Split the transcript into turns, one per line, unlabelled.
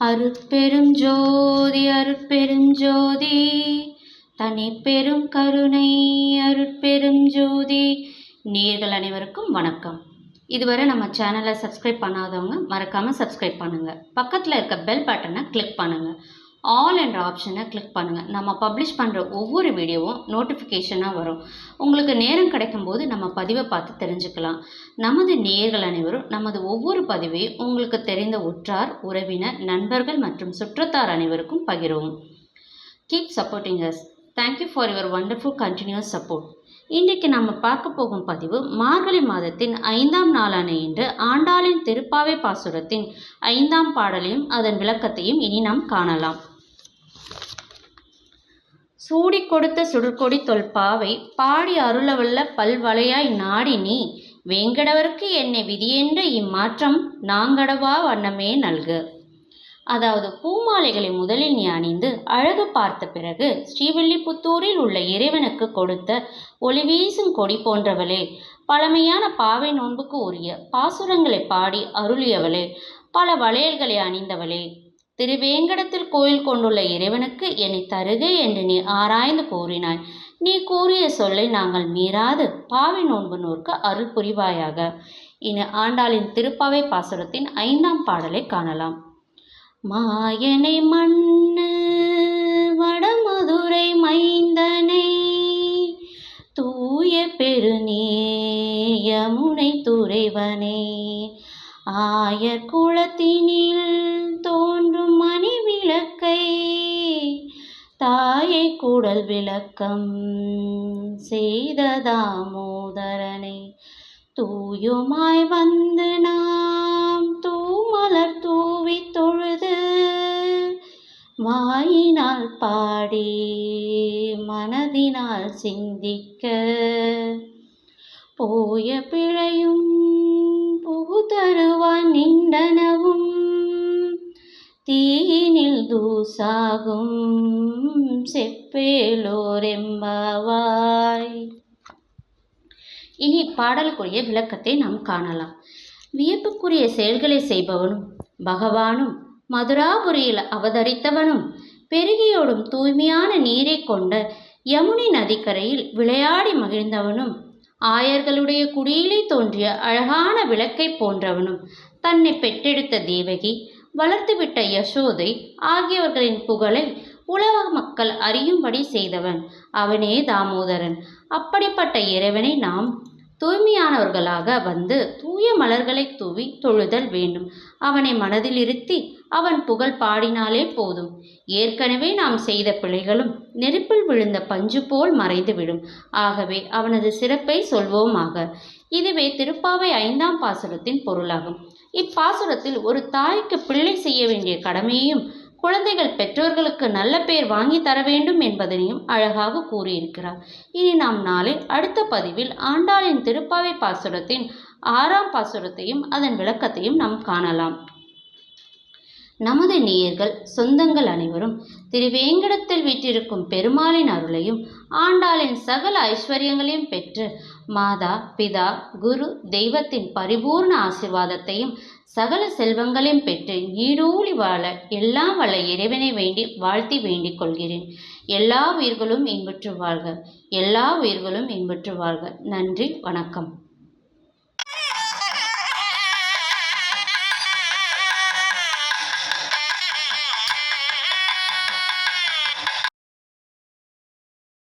அருட்பெரும் ஜோதி அருட்பெரும் ஜோதி. தனி பெரும் கருணை அருட்பெரும் ஜோதி. நேர்கள் அனைவருக்கும் வணக்கம். இதுவரை நம்ம சேனலை சப்ஸ்கிரைப் பண்ணாதவங்க மறக்காமல் சப்ஸ்கிரைப் பண்ணுங்கள் பக்கத்தில் இருக்க பெல் பட்டனை கிளிக் பண்ணுங்கள் ஆல் என்ற ஆப்ஷனை கிளிக் பண்ணுங்கள் நம்ம பப்ளிஷ் பண்ணுற ஒவ்வொரு வீடியோவும் நோட்டிஃபிகேஷனாக வரும். உங்களுக்கு நேரம் கிடைக்கும்போது நம்ம பதிவை பார்த்து தெரிஞ்சுக்கலாம். நமது நேயர்கள் அனைவரும் நமது ஒவ்வொரு பதிவையும் உங்களுக்கு தெரிந்த உற்றார் உறவினர் நண்பர்கள் மற்றும் சுற்றத்தார் அனைவருக்கும் பகிரவும். Keep supporting us thank you for your wonderful continuous support இன்றைக்கு நம்ம பார்க்க போகும் பதிவு மார்கழி மாதத்தின் ஐந்தாம் நாளான இன்று ஆண்டாளின் திருப்பாவை பாசுரத்தின் ஐந்தாம் பாடலையும் அதன் விளக்கத்தையும் இனி நாம் காணலாம். சூடி கொடுத்த சுடற்கொடி தொல்பாவை பாடி அருளவல்ல பல்வளையாய் நாடி நீ வேங்கடவர்க்கு என்னை விதியென்ற இம்மாற்றம் நாங்கடவா வண்ணமே நல்கு அதாவது பூமாலைகளை முதலில் நீ அணிந்து அழகு பார்த்த பிறகு ஸ்ரீவில்லிபுத்தூரில் உள்ள இறைவனுக்கு கொடுத்த ஒளி வீசும் கொடி போன்றவளே பழமையான பாவை நோன்புக்கு உரிய பாசுரங்களை பாடி அருளியவளே பல வளையல்களை அணிந்தவளே. திருவேங்கடத்தில் கோயில் கொண்டுள்ள இறைவனுக்கு என்னை தருக என்று நீ ஆராய்ந்து கூறினாய். நீ கூறிய சொல்லை நாங்கள் மீறாது. பாவி நோன்பு நூற்கு அருள் புரிவாயாக. இனி ஆண்டாளின் திருப்பாவை பாசுரத்தின் ஐந்தாம் பாடலை காணலாம். மாயனை மண்ணு வடமதுரை மைந்தனை தூய பெருநீயமுனை துறைவனே. ஆயர் குளத்தினில் விளக்கை தாயை கூடல் விளக்கம் செய்த தாமோதரனை தூயுமாய் வந்து நாம் தூமலர் தூவி தொழுது வாயினால் பாடி மனதினால் சிந்திக்க போய பிழையும் புகு தருவான் நின்றனவும் தீயினில் தூசாகும் செப்பேலோரெம்பாவாய் இனி பாடலுக்குரிய விளக்கத்தை நாம் காணலாம். வியப்புக்குரிய செயல்களை செய்பவனும் பகவானும் மதுராபுரியில் அவதரித்தவனும் பெருகியோடும் தூய்மையான நீரை கொண்ட யமுனை நதிக்கரையில் விளையாடி மகிழ்ந்தவனும் ஆயர்களுடைய குடியிலே தோன்றிய அழகான விளக்கை போன்றவனும் தன்னை பெற்றெடுத்த தேவகி வளர்த்துவிட்ட யசோதை ஆகியவர்களின் புகழை உலக மக்கள் அறியும்படி செய்தவன். அவனே தாமோதரன். அப்படிப்பட்ட இறைவனை நாம் தூய்மையானவர்களாக வந்து தூய மலர்களை தூவி தொழுதல் வேண்டும். அவனை மனதில் இருத்தி அவன் புகழ் பாடினாலே போதும். ஏற்கனவே நாம் செய்த பிழைகளும் நெருப்பில் விழுந்த பஞ்சு போல் மறைந்துவிடும். ஆகவே அவனது சிறப்பை சொல்வோமாக இதுவே திருப்பாவை ஐந்தாம் பாசுரத்தின் பொருளாகும். இப்பாசுரத்தில் ஒரு தாய்க்கு பிள்ளை செய்ய வேண்டிய கடமையையும் குழந்தைகள் பெற்றோர்களுக்கு நல்ல பெயர் வாங்கி தர வேண்டும் என்பதனையும் அழகாக கூறியிருக்கிறார். இனி நாம் நாளை அடுத்த பதிவில் ஆண்டாளின் திருப்பாவை பாசுரத்தின் ஆறாம் பாசுரத்தையும் அதன் விளக்கத்தையும் நாம் காணலாம். நமது நேயர்கள் சொந்தங்கள் அனைவரும் திருவேங்கடத்தில் வீற்றிருக்கும் பெருமாளின் அருளையும் ஆண்டாளின் சகல ஐஸ்வர்யங்களையும் பெற்று மாதா பிதா குரு தெய்வத்தின் பரிபூர்ண ஆசிர்வாதத்தையும் சகல செல்வங்களையும் பெற்று நீடூழி வாழ எல்லாம் வள இறைவனை வேண்டி வாழ்த்தி வேண்டிக் கொள்கிறேன். எல்லா உயிர்களும் இன்புற்று வாழ்க. எல்லா உயிர்களும் இன்புற்று வாழ்க. நன்றி வணக்கம்.